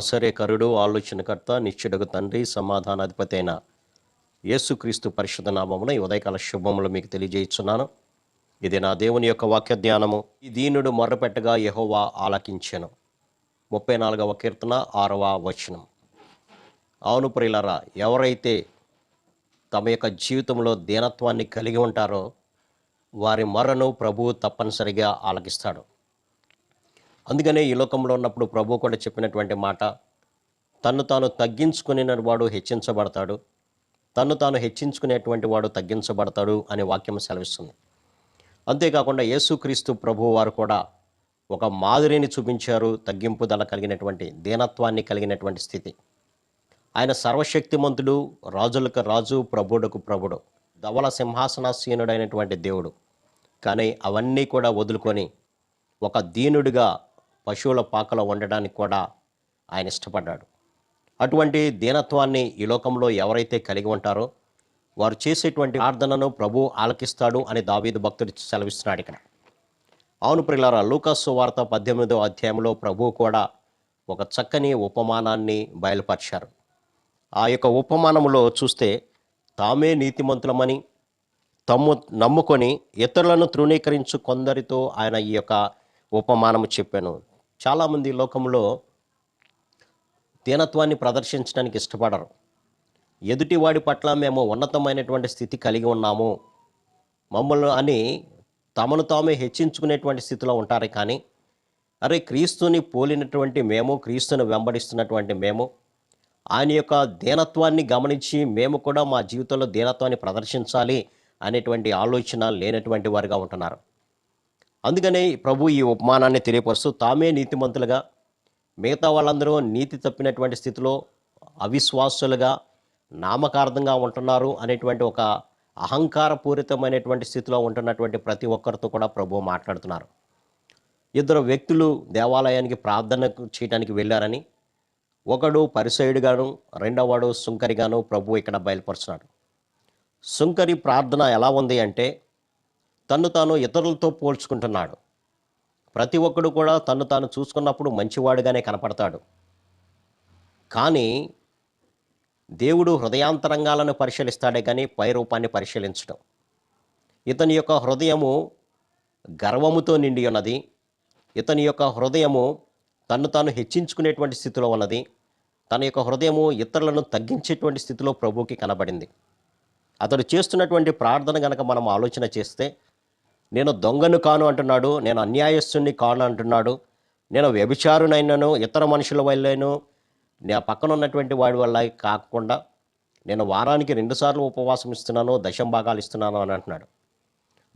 ఆశ్చర్యకరుడు ఆలోచనకర్త నిత్యుడగు తండ్రి సమాధానాధిపతి అయిన యేసుక్రీస్తు పరిషత్ నామమున ఈ ఉదయకాల శుభములు మీకు తెలియజేస్తున్నాను ఇది నా దేవుని యొక్క వాక్య ధ్యానము ఈ దీనుడు మొర్రపెట్టగా యహోవా ఆలకించాను. ముప్పై నాలుగవ కీర్తన ఆరవ వచనం. అవును ప్రియులరా ఎవరైతే తమ యొక్క జీవితంలో దీనత్వాన్ని కలిగి ఉంటారో వారి మొర్రను ప్రభువు తప్పనిసరిగా ఆలకిస్తాడు. అందుకనే ఈ లోకంలో ఉన్నప్పుడు ప్రభు కూడా చెప్పినటువంటి మాట తన్ను తాను తగ్గించుకుని వాడు హెచ్చించబడతాడు. తన్ను తాను హెచ్చించుకునేటువంటి వాడు తగ్గించబడతాడు అనే వాక్యం సెలవిస్తుంది. అంతేకాకుండా యేసుక్రీస్తు ప్రభు వారు కూడా ఒక మాదిరిని చూపించారు తగ్గింపుదల కలిగినటువంటి దీనత్వాన్ని కలిగినటువంటి స్థితి. ఆయన సర్వశక్తిమంతుడు రాజులకు రాజు ప్రభుడుకు ప్రభుడు ధవల సింహాసనాసీనుడైనటువంటి దేవుడు. కానీ అవన్నీ కూడా వదులుకొని ఒక దీనుడిగా పశువుల పాకలో ఉండడానికి కూడా ఆయన ఇష్టపడ్డాడు. అటువంటి దీనత్వాన్ని ఈ లోకంలో ఎవరైతే కలిగి ఉంటారో వారు చేసేటువంటి ప్రార్థనను ప్రభు ఆలకిస్తాడు అని దావీదు భక్తుడు సెలవిస్తున్నాడు ఇక్కడ. అవును ప్రిలారా లూకాసు వార్త పద్దెనిమిదో అధ్యాయంలో ప్రభు కూడా ఒక చక్కని ఉపమానాన్ని బయలుపరిచారు. ఆ యొక్క ఉపమానంలో చూస్తే తామే నీతిమంతులమని తమ్ము నమ్ముకొని ఇతరులను తృణీకరించు కొందరితో ఆయన ఈ యొక్క ఉపమానము చెప్పాను. చాలామంది లోకంలో దీనత్వాన్ని ప్రదర్శించడానికి ఇష్టపడరు. ఎదుటివాడి పట్ల మేము ఉన్నతమైనటువంటి స్థితి కలిగి ఉన్నాము. మమ్మల్ని అని తమను తామే హెచ్చించుకునేటువంటి స్థితిలో ఉంటారు కానీ అరే క్రీస్తుని పోలినటువంటి మేము క్రీస్తుని వెంబడిస్తున్నటువంటి మేము ఆయన యొక్క దీనత్వాన్ని గమనించి మేము కూడా మా జీవితంలో దీనత్వాన్ని ప్రదర్శించాలి అనేటువంటి ఆలోచన లేనటువంటి వారిగా ఉంటున్నారు. అందుకనే ప్రభు ఈ ఉపమానాన్ని తెలియపరుస్తూ తామే నీతిమంతులుగా మిగతా వాళ్ళందరూ నీతి తప్పినటువంటి స్థితిలో అవిశ్వాసులుగా నామకార్థంగా ఉంటున్నారు అనేటువంటి ఒక అహంకారపూరితమైనటువంటి స్థితిలో ఉంటున్నటువంటి ప్రతి ఒక్కరితో కూడా ప్రభు మాట్లాడుతున్నారు. ఇద్దరు వ్యక్తులు దేవాలయానికి ప్రార్థన చేయడానికి వెళ్ళారని ఒకడు పరిసయుడిగాను రెండవవాడు సుంకరిగాను ప్రభు ఇక్కడ బయలుపరుచున్నాడు సుంకరి ప్రార్థన ఎలా ఉంది అంటే తన్ను తాను ఇతరులతో పోల్చుకుంటున్నాడు. ప్రతి ఒక్కడు కూడా తన్ను తాను చూసుకున్నప్పుడు మంచివాడుగానే కనపడతాడు. కానీ దేవుడు హృదయాంతరంగాలను పరిశీలిస్తాడే కానీ పై రూపాన్ని పరిశీలించడం. ఇతని యొక్క హృదయము గర్వముతో నిండి ఉన్నది. ఇతని యొక్క హృదయము తన్ను తాను హెచ్చించుకునేటువంటి స్థితిలో ఉన్నది. తన యొక్క హృదయము ఇతరులను తగ్గించేటువంటి స్థితిలో ప్రభువుకి కనబడింది. అతడు చేస్తున్నటువంటి ప్రార్థన గనక మనం ఆలోచన చేస్తే నేను దొంగను కాను అంటున్నాడు నేను అన్యాయస్తుని కాను అంటున్నాడు నేను వ్యభిచారునైనాను ఇతర మనుషుల వల్లను నా పక్కన ఉన్నటువంటి వాడి వల్ల కాకుండా నేను వారానికి రెండుసార్లు ఉపవాసం ఇస్తున్నాను దశం భాగాలు ఇస్తున్నాను అని అంటున్నాడు.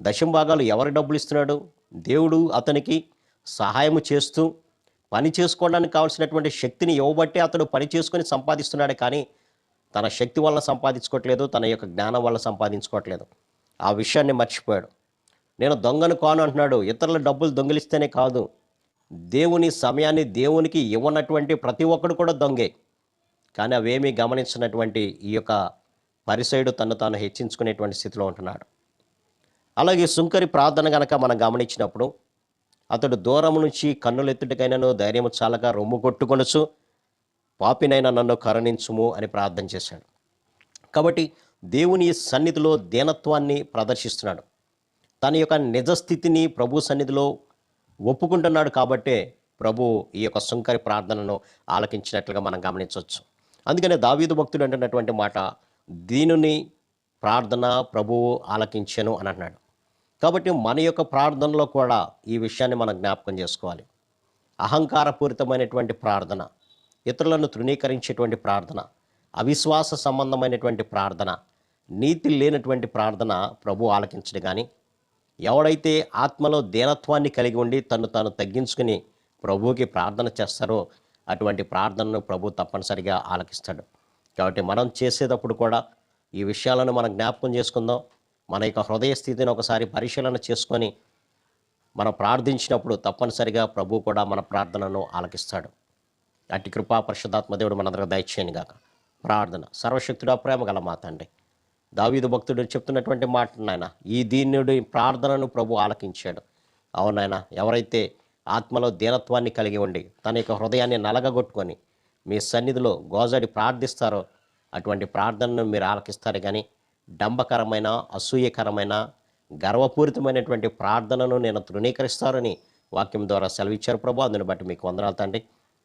దశం భాగాలు ఎవరి డబ్బులు ఇస్తున్నాడు? దేవుడు అతనికి సహాయం చేస్తూ పని చేసుకోవడానికి కావాల్సినటువంటి శక్తిని ఇవ్వబట్టి అతడు పని చేసుకొని సంపాదిస్తున్నాడు కానీ తన శక్తి వల్ల సంపాదించుకోవట్లేదు తన యొక్క జ్ఞానం వల్ల సంపాదించుకోవట్లేదు. ఆ విషయాన్ని మర్చిపోయాడు. నేను దొంగను కాను అంటున్నాడు. ఇతరుల డబ్బులు దొంగిలిస్తేనే కాదు. దేవుని సమయాన్ని దేవునికి ఇవ్వనటువంటి ప్రతి ఒక్కడు కూడా దొంగే. కానీ అవేమీ గమనించినటువంటి ఈ యొక్క పరిసైడు తను తాను హెచ్చించుకునేటువంటి స్థితిలో ఉంటున్నాడు. అలాగే సుంకరి ప్రార్థన గనక మనం గమనించినప్పుడు అతడు దూరం నుంచి కన్నులెత్తుటికైనను ధైర్యము చాలక రొమ్ము కొట్టుకొనొచ్చు పాపినైనా నన్ను కరుణించుము అని ప్రార్థన చేశాడు. కాబట్టి దేవుని సన్నిధిలో దీనత్వాన్ని ప్రదర్శిస్తున్నాడు. తన యొక్క నిజస్థితిని ప్రభు సన్నిధిలో ఒప్పుకుంటున్నాడు కాబట్టే ప్రభు ఈ యొక్క సుంకరి ప్రార్థనను ఆలకించినట్లుగా మనం గమనించవచ్చు. అందుకనే దావీదు భక్తుడు అంటున్నటువంటి మాట దీనిని ప్రార్థన ప్రభువు ఆలకించను అని అన్నాడు కాబట్టి మన యొక్క ప్రార్థనలో కూడా ఈ విషయాన్ని మనం జ్ఞాపకం చేసుకోవాలి. అహంకారపూరితమైనటువంటి ప్రార్థన ఇతరులను తృణీకరించేటువంటి ప్రార్థన అవిశ్వాస సంబంధమైనటువంటి ప్రార్థన నీతి లేనటువంటి ప్రార్థన ప్రభు ఆలకించడు కానీ ఎవడైతే ఆత్మలో దీనత్వాన్ని కలిగి ఉండి తను తాను తగ్గించుకుని ప్రభువుకి ప్రార్థన చేస్తారో అటువంటి ప్రార్థనను ప్రభు తప్పనిసరిగా ఆలకిస్తాడు. కాబట్టి మనం చేసేటప్పుడు కూడా ఈ విషయాలను మనం జ్ఞాపకం చేసుకుందాం. మన యొక్క హృదయ స్థితిని ఒకసారి పరిశీలన చేసుకొని మనం ప్రార్థించినప్పుడు తప్పనిసరిగా ప్రభు కూడా మన ప్రార్థనను ఆలకిస్తాడు. అట్టి కృపా పరిశుద్ధాత్మ దేవుడు మనందరికి దయచేయను గాక ప్రార్థన. సర్వశక్తుడా ప్రేమ గల మా తండ్రి. దావీదు భక్తుడు చెప్తున్నటువంటి మాట నాయన ఈ దీనుడి ప్రార్థనను ప్రభు ఆలకించాడు. అవునాయన ఎవరైతే ఆత్మలో దీనత్వాన్ని కలిగి ఉండి తన యొక్క హృదయాన్ని నలగగొట్టుకొని మీ సన్నిధిలో గోజాడి ప్రార్థిస్తారో అటువంటి ప్రార్థనను మీరు ఆలకిస్తారు. కానీ డంబకరమైన అసూయకరమైన గర్వపూరితమైనటువంటి ప్రార్థనను నేను తృణీకరిస్తారని వాక్యం ద్వారా సెలవిచ్చారు ప్రభు. అందుని బట్టి మీకు వందనాలు తండ్రి.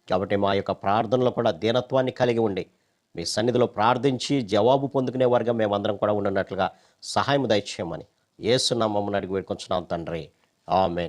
కాబట్టి మా యొక్క ప్రార్థనలో కూడా దీనత్వాన్ని కలిగి ఉండి మీ సన్నిధిలో ప్రార్థించి జవాబు పొందుకునే వారిగా మేమందరం కూడా ఉండనట్లుగా సహాయం దయచేయమని ఏసునామమ్మని అడిగి వేడుకొంచున్నాం తండ్రి. ఆమె